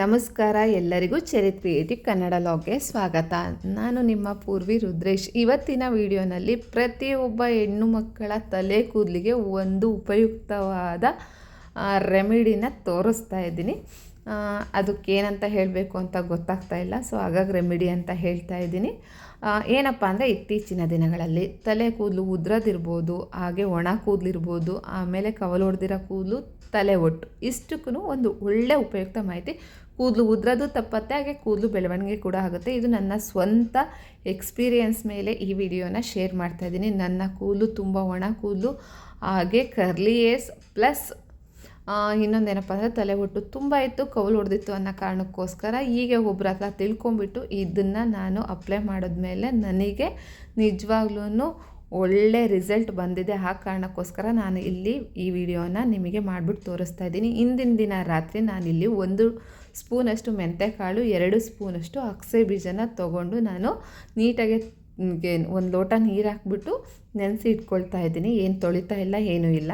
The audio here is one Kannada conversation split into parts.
ನಮಸ್ಕಾರ, ಎಲ್ಲರಿಗೂ ಚರಿತ್ ಕ್ರಿಯೇಟಿವ್ ಕನ್ನಡ ಲಾಗ್ಗೆ ಸ್ವಾಗತ. ನಾನು ನಿಮ್ಮ ಪೂರ್ವಿ ರುದ್ರೇಶ್. ಇವತ್ತಿನ ವಿಡಿಯೋನಲ್ಲಿ ಪ್ರತಿಯೊಬ್ಬ ಹೆಣ್ಣು ಮಕ್ಕಳ ತಲೆ ಕೂದಲಿಗೆ ಒಂದು ಉಪಯುಕ್ತವಾದ ರೆಮಿಡಿನ ತೋರಿಸ್ತಾ ಇದ್ದೀನಿ. ಅದಕ್ಕೇನಂತ ಹೇಳಬೇಕು ಅಂತ ಗೊತ್ತಾಗ್ತಾ ಇಲ್ಲ. ಸೊ ಹಾಗಾಗಿ ರೆಮಿಡಿ ಅಂತ ಹೇಳ್ತಾ ಇದ್ದೀನಿ. ಏನಪ್ಪ ಅಂದರೆ ಇತ್ತೀಚಿನ ದಿನಗಳಲ್ಲಿ ತಲೆ ಕೂದಲು ಉದ್ರದಿರ್ಬೋದು, ಹಾಗೆ ಒಣ ಕೂದಲಿರ್ಬೋದು, ಆಮೇಲೆ ಕವಲು ಹೊಡೆದಿರೋ ಕೂದಲು ತಲೆ ಒಟ್ಟು ಇಷ್ಟಕ್ಕೂ ಒಂದು ಒಳ್ಳೆ ಉಪಯುಕ್ತ ಮಾಹಿತಿ. ಕೂದಲು ಉದ್ರದು ತಪ್ಪತ್ತೆ, ಹಾಗೆ ಕೂದಲು ಬೆಳವಣಿಗೆ ಕೂಡ ಆಗುತ್ತೆ. ಇದು ನನ್ನ ಸ್ವಂತ ಎಕ್ಸ್ಪೀರಿಯನ್ಸ್ ಮೇಲೆ ಈ ವಿಡಿಯೋನ ಶೇರ್ ಮಾಡ್ತಾ ಇದ್ದೀನಿ. ನನ್ನ ಕೂದಲು ತುಂಬ ಒಣ ಕೂದಲು, ಹಾಗೆ ಕರ್ಲಿ ಏರ್ಸ್ ಪ್ಲಸ್ ಇನ್ನೊಂದೇನಪ್ಪ ಅಂದರೆ ತಲೆ ಹೊಟ್ಟು ತುಂಬ ಇತ್ತು ಕೌಲು ಹೊಡೆದಿತ್ತು ಅನ್ನೋ ಕಾರಣಕ್ಕೋಸ್ಕರ ಹೀಗೆ ಒಬ್ರ ಹತ್ರ ತಿಳ್ಕೊಂಬಿಟ್ಟು ಇದನ್ನು ನಾನು ಅಪ್ಲೈ ಮಾಡಿದ್ಮೇಲೆ ನನಗೆ ನಿಜವಾಗ್ಲೂ ಒಳ್ಳೆ ರಿಸಲ್ಟ್ ಬಂದಿದೆ. ಆ ಕಾರಣಕ್ಕೋಸ್ಕರ ನಾನು ಇಲ್ಲಿ ಈ ವಿಡಿಯೋನ ನಿಮಗೆ ಮಾಡಿಬಿಟ್ಟು ತೋರಿಸ್ತಾ ಇದ್ದೀನಿ. ಇಂದಿನ ದಿನ ರಾತ್ರಿ ನಾನಿಲ್ಲಿ ಒಂದು ಸ್ಪೂನಷ್ಟು ಮೆಂತೆಕಾಳು, ಎರಡು ಸ್ಪೂನಷ್ಟು ಅಕ್ಸೆ ಬೀಜನ ತೊಗೊಂಡು ನಾನು ನೀಟಾಗಿ ಒಂದು ಲೋಟ ನೀರು ಹಾಕ್ಬಿಟ್ಟು ನೆನೆಸಿ ಇಟ್ಕೊಳ್ತಾ ಇದ್ದೀನಿ. ಏನು ತೊಳಿತಾ ಇಲ್ಲ, ಏನೂ ಇಲ್ಲ.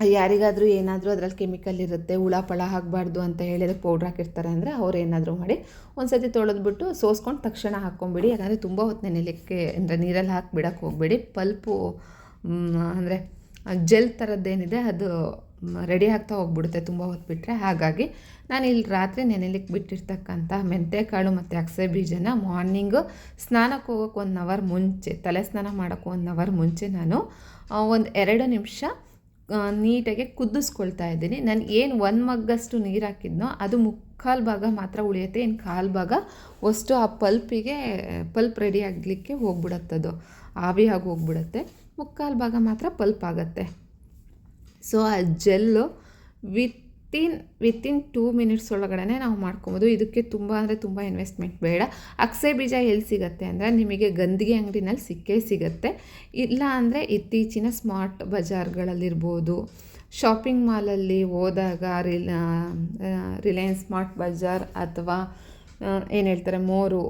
ಯಾರಿಗಾದರೂ ಏನಾದರೂ ಅದರಲ್ಲಿ ಕೆಮಿಕಲ್ ಇರುತ್ತೆ ಹುಳ ಪಳ ಹಾಕಬಾರ್ದು ಅಂತ ಹೇಳಿ ಅದಕ್ಕೆ ಪೌಡ್ರ್ ಹಾಕಿರ್ತಾರೆ ಅಂದರೆ ಅವ್ರು ಏನಾದರೂ ಮಾಡಿ ಒಂದು ಸತಿ ತೊಳೆದ್ಬಿಟ್ಟು ಸೋಸ್ಕೊಂಡು ತಕ್ಷಣ ಹಾಕ್ಕೊಂಬಿಡಿ ಯಾಕಂದರೆ ತುಂಬ ಹೊತ್ತು ನೆನೆಲಿಕ್ಕೆ ಅಂದರೆ ನೀರಲ್ಲಿ ಹಾಕಿ ಬಿಡೋಕ್ಕೆ ಹೋಗಬೇಡಿ. ಪಲ್ಪು ಅಂದರೆ ಜೆಲ್ ಥರದ್ದೇನಿದೆ ಅದು ರೆಡಿ ಆಗ್ತಾ ಹೋಗ್ಬಿಡುತ್ತೆ ತುಂಬ ಹೊತ್ತು ಬಿಟ್ಟರೆ ಹಾಗಾಗಿ ನಾನು ಇಲ್ಲಿ ರಾತ್ರಿ ನೆನೆಲಿಕ್ಕೆ ಬಿಟ್ಟಿರ್ತಕ್ಕಂಥ ಮೆಂತೆಕಾಳು ಮತ್ತು ಅಕ್ಸೆ ಬೀಜನ ಮಾರ್ನಿಂಗು ಸ್ನಾನಕ್ಕೆ ಹೋಗೋಕೆ ಒನ್ ಅವರ್ ಮುಂಚೆ, ತಲೆ ಸ್ನಾನ ಮಾಡೋಕ್ಕೆ ಒನ್ ಅವರ್ ಮುಂಚೆ ನಾನು ಒಂದು ಎರಡು ನಿಮಿಷ ನೀಟಾಗಿ ಕುದಿಸ್ಕೊಳ್ತಾ ಇದ್ದೀನಿ. ನಾನು ಏನು ಒಂದು ಮಗ್ಗಷ್ಟು ನೀರು ಹಾಕಿದ್ನೋ ಅದು ಮುಕ್ಕಾಲು ಭಾಗ ಮಾತ್ರ ಉಳಿಯುತ್ತೆ ಇನ್ನು ಕಾಲು ಭಾಗ ಅಷ್ಟು ಆ ಪಲ್ಪಿಗೆ, ಪಲ್ಪ್ ರೆಡಿ ಆಗಲಿಕ್ಕೆ ಹೋಗ್ಬಿಡತ್ತದು. ಆವಿ ಆಗಿ ಹೋಗ್ಬಿಡುತ್ತೆ. ಮುಕ್ಕಾಲು ಭಾಗ ಮಾತ್ರ ಪಲ್ಪ್ ಆಗುತ್ತೆ. ಸೊ ಆ gel within within two minutes ಒಳಗಡೆ ನಾವು ಮಾಡ್ಕೊಬೋದು. ಇದಕ್ಕೆ ತುಂಬ ಅಂದರೆ ತುಂಬ ಇನ್ವೆಸ್ಟ್ಮೆಂಟ್ ಬೇಡ. ಅಕ್ಸೆ ಬೀಜ ಎಲ್ಲಿ ಸಿಗುತ್ತೆ ಅಂದರೆ ನಿಮಗೆ ಗಂದಿಗೆ ಅಂಗಡಿನಲ್ಲಿ ಸಿಕ್ಕೇ ಸಿಗುತ್ತೆ. ಇಲ್ಲ ಅಂದರೆ ಇತ್ತೀಚಿನ ಸ್ಮಾರ್ಟ್ ಬಜಾರ್ಗಳಲ್ಲಿರ್ಬೋದು. ಶಾಪಿಂಗ್ ಮಾಲಲ್ಲಿ ಹೋದಾಗ ರಿಲ್ ರಿಲಯನ್ಸ್ ಸ್ಮಾರ್ಟ್ ಬಜಾರ್ ಅಥವಾ ಏನು ಹೇಳ್ತಾರೆ ಮೋರು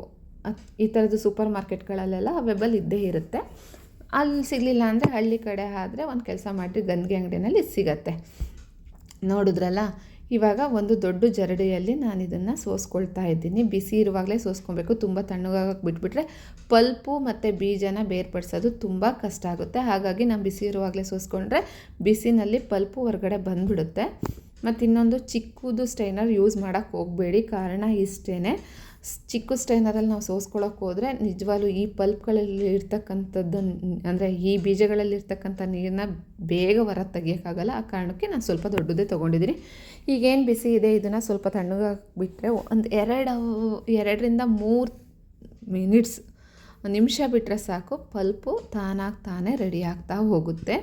ಈ ಥರದ್ದು ಸೂಪರ್ ಮಾರ್ಕೆಟ್ಗಳಲ್ಲೆಲ್ಲ ಅವೇಬಲ್ ಇದ್ದೇ ಇರುತ್ತೆ. ಅಲ್ಲಿ ಸಿಗಲಿಲ್ಲ ಅಂದರೆ ಹಳ್ಳಿ ಕಡೆ ಆದರೆ ಒಂದು ಕೆಲಸ ಮಾಡಿ ಗಂದಿಗೆ ಅಂಗಡಿನಲ್ಲಿ ಸಿಗತ್ತೆ. ನೋಡಿದ್ರಲ್ಲ? ಇವಾಗ ಒಂದು ದೊಡ್ಡ ಜರಡಿಯಲ್ಲಿ ನಾನು ಇದನ್ನು ಸೋಸ್ಕೊಳ್ತಾ ಇದ್ದೀನಿ. ಬಿಸಿ ಇರುವಾಗಲೇ ಸೋಸ್ಕೊಬೇಕು. ತುಂಬ ತಣ್ಣಗಾಗಕ್ಕೆ ಬಿಟ್ಬಿಟ್ರೆ ಪಲ್ಪು ಮತ್ತು ಬೀಜನ ಬೇರ್ಪಡಿಸೋದು ತುಂಬ ಕಷ್ಟ ಆಗುತ್ತೆ. ಹಾಗಾಗಿ ನಾನು ಬಿಸಿ ಇರುವಾಗಲೇ ಸೋಸ್ಕೊಂಡ್ರೆ ಬಿಸಿನಲ್ಲಿ ಪಲ್ಪು ಹೊರಗಡೆ ಬಂದುಬಿಡುತ್ತೆ. ಮತ್ತು ಇನ್ನೊಂದು ಚಿಕ್ಕದು ಸ್ಟೈನರ್ ಯೂಸ್ ಮಾಡೋಕ್ಕೆ ಹೋಗಬೇಡಿ. ಕಾರಣ ಇಷ್ಟೇ ಚಿಕ್ಕ ಸ್ಟೈನರಲ್ಲಿ ನಾವು ಸೋಸ್ಕೊಳ್ಳೋಕೆ ಹೋದರೆ ನಿಜವಾಗ್ಲೂ ಈ ಪಲ್ಪ್ಗಳಲ್ಲಿ ಇರ್ತಕ್ಕಂಥದ್ದು ಅಂದರೆ ಈ ಬೀಜಗಳಲ್ಲಿ ಇರ್ತಕ್ಕಂಥ ನೀರನ್ನ ಬೇಗ ಹೊರ ತೆಗಿಯೋಕ್ಕಾಗಲ್ಲ. ಆ ಕಾರಣಕ್ಕೆ ನಾನು ಸ್ವಲ್ಪ ದೊಡ್ಡದೇ ತೊಗೊಂಡಿದ್ದೀನಿ. ಈಗೇನು ಬಿಸಿ ಇದೆ, ಇದನ್ನು ಸ್ವಲ್ಪ ತಣ್ಣಗಾಗಿ ಬಿಟ್ಟರೆ ಒಂದು ಎರಡು ಎರಡರಿಂದ ಮೂರು ಮಿನಿಟ್ಸ್, ನಿಮಿಷ ಬಿಟ್ಟರೆ ಸಾಕು. ಪಲ್ಪು ತಾನಾಗಿ ತಾನೇ ರೆಡಿ ಆಗ್ತಾ ಹೋಗುತ್ತೆ.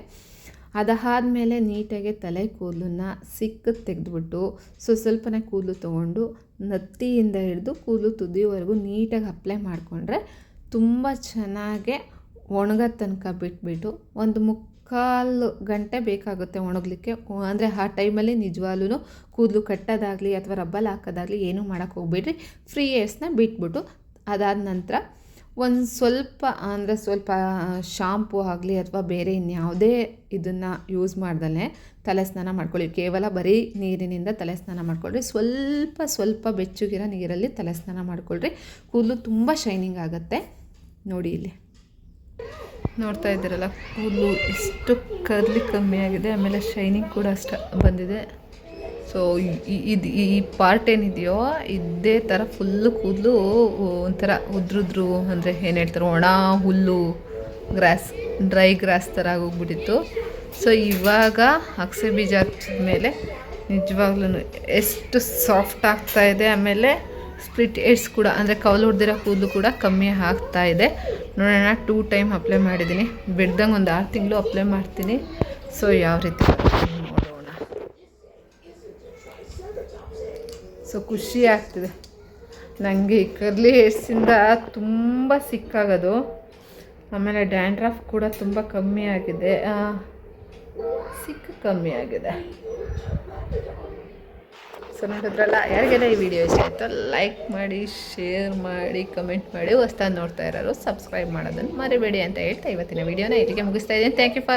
ಅದಾದಮೇಲೆ ನೀಟಾಗಿ ತಲೆ ಕೂದಲನ್ನ ಸಿಕ್ಕ ತೆಗೆದುಬಿಟ್ಟು ಸೊ ಸ್ವಲ್ಪನೇ ಕೂದಲು ತೊಗೊಂಡು ನತ್ತಿಯಿಂದ ಹಿಡಿದು ಕೂದಲು ತುದಿವರೆಗೂ ನೀಟಾಗಿ ಅಪ್ಲೈ ಮಾಡಿಕೊಂಡ್ರೆ ತುಂಬ ಚೆನ್ನಾಗೆ ಒಣಗೋ ತನಕ ಬಿಟ್ಬಿಟ್ಟು ಒಂದು ಮುಕ್ಕಾಲು ಗಂಟೆ ಬೇಕಾಗುತ್ತೆ ಒಣಗಲಿಕ್ಕೆ. ಅಂದರೆ ಆ ಟೈಮಲ್ಲಿ ನಿಜವಾಗ್ಲೂ ಕೂದಲು ಕಟ್ಟೋದಾಗಲಿ ಅಥವಾ ರಬ್ಬಲ್ ಹಾಕೋದಾಗಲಿ ಏನೂ ಮಾಡೋಕ್ಕೆ ಹೋಗ್ಬೇಡ್ರಿ. ಫ್ರೀ ಏರ್ಸ್ನ ಬಿಟ್ಬಿಟ್ಟು ಅದಾದ ನಂತರ ಒಂದು ಸ್ವಲ್ಪ, ಅಂದರೆ ಸ್ವಲ್ಪ ಶಾಂಪು ಆಗಲಿ ಅಥವಾ ಬೇರೆ ಇನ್ಯಾವುದೇ ಇದನ್ನು ಯೂಸ್ ಮಾಡ್ದಲೇ ತಲೆ ಸ್ನಾನ ಮಾಡ್ಕೊಳ್ಳಿ. ಕೇವಲ ಬರೀ ನೀರಿನಿಂದ ತಲೆ ಸ್ನಾನ ಮಾಡ್ಕೊಳ್ರಿ. ಸ್ವಲ್ಪ ಸ್ವಲ್ಪ ಬೆಚ್ಚಗಿರೋ ನೀರಲ್ಲಿ ತಲೆ ಸ್ನಾನ ಮಾಡ್ಕೊಳ್ರಿ. ಕೂದಲು ತುಂಬ ಶೈನಿಂಗ್ ಆಗುತ್ತೆ. ನೋಡಿ ಇಲ್ಲಿ. ನೋಡ್ತಾ ಇದ್ದೀರಲ್ಲ, ಕೂದಲು ಎಷ್ಟು ಕರ್ಲಿ ಕಮ್ಮಿ ಆಗಿದೆ ಆಮೇಲೆ ಶೈನಿಂಗ್ ಕೂಡ ಅಷ್ಟ ಬಂದಿದೆ. ಸೊ ಇದು ಈ ಪಾರ್ಟ್ ಏನಿದೆಯೋ ಇದೇ ಥರ ಫುಲ್ಲು ಕೂದಲು ಒಂಥರ ಉದ್ರುದ್ರು ಅಂದರೆ ಏನು ಹೇಳ್ತಾರೆ, ಒಣ, ಹುಲ್ಲು ಗ್ರಾಸ್ ಡ್ರೈ ಗ್ರಾಸ್ ಥರ ಆಗೋಗ್ಬಿಟ್ಟಿತ್ತು. ಸೊ ಇವಾಗ ಅಕ್ಸೆ ಬೀಜ ಹಾಕಿದ ಮೇಲೆ ನಿಜವಾಗ್ಲೂ ಎಷ್ಟು ಸಾಫ್ಟ್ ಆಗ್ತಾ ಇದೆ, ಆಮೇಲೆ ಸ್ಪ್ಲಿಟ್ ಏಡ್ಸ್ ಕೂಡ, ಅಂದರೆ ಕವಲು ಹೊಡೆದಿರೋ ಕೂದಲು ಕೂಡ ಕಮ್ಮಿ ಆಗ್ತಾ ಇದೆ. ನೋಡೋಣ ಟೂ ಟೈಮ್ ಅಪ್ಲೈ ಮಾಡಿದ್ದೀನಿ. ಬಿಡ್ದಂಗೆ ಒಂದು ಆರು ತಿಂಗಳು ಅಪ್ಲೈ ಮಾಡ್ತೀನಿ. ಸೊ ಯಾವ ರೀತಿ ಸೊ ಖುಷಿ ಆಗ್ತಿದೆ. ನನಗೆ ಈ ಕರ್ಲಿ ಹೇರ್ಸಿಂದ ತುಂಬ ಸಿಕ್ಕಾಗೋದು. ಆಮೇಲೆ ಡ್ಯಾಂಡ್ರಫ್ ಕೂಡ ತುಂಬ ಕಮ್ಮಿ ಆಗಿದೆ. ಸಿಕ್ಕ ಕಮ್ಮಿ ಆಗಿದೆ. ಸೊ ನೋಡಿದ್ರಲ್ಲ ಯಾರಿಗೆಲ್ಲ ಈ ವಿಡಿಯೋ ಇಷ್ಟ ಆಯಿತು ಲೈಕ್ ಮಾಡಿ ಶೇರ್ ಮಾಡಿ ಕಮೆಂಟ್ ಮಾಡಿ ಹೊಸ್ದಾಗಿ ನೋಡ್ತಾ ಇರೋರು ಸಬ್ಸ್ಕ್ರೈಬ್ ಮಾಡೋದನ್ನು ಮರಿಬೇಡಿ ಅಂತ ಹೇಳ್ತಾ ಇವತ್ತಿನ ವಿಡಿಯೋನ ಇಲ್ಲಿಗೆ ಮುಗಿಸ್ತಾ ಇದ್ದೀನಿ. Thank you for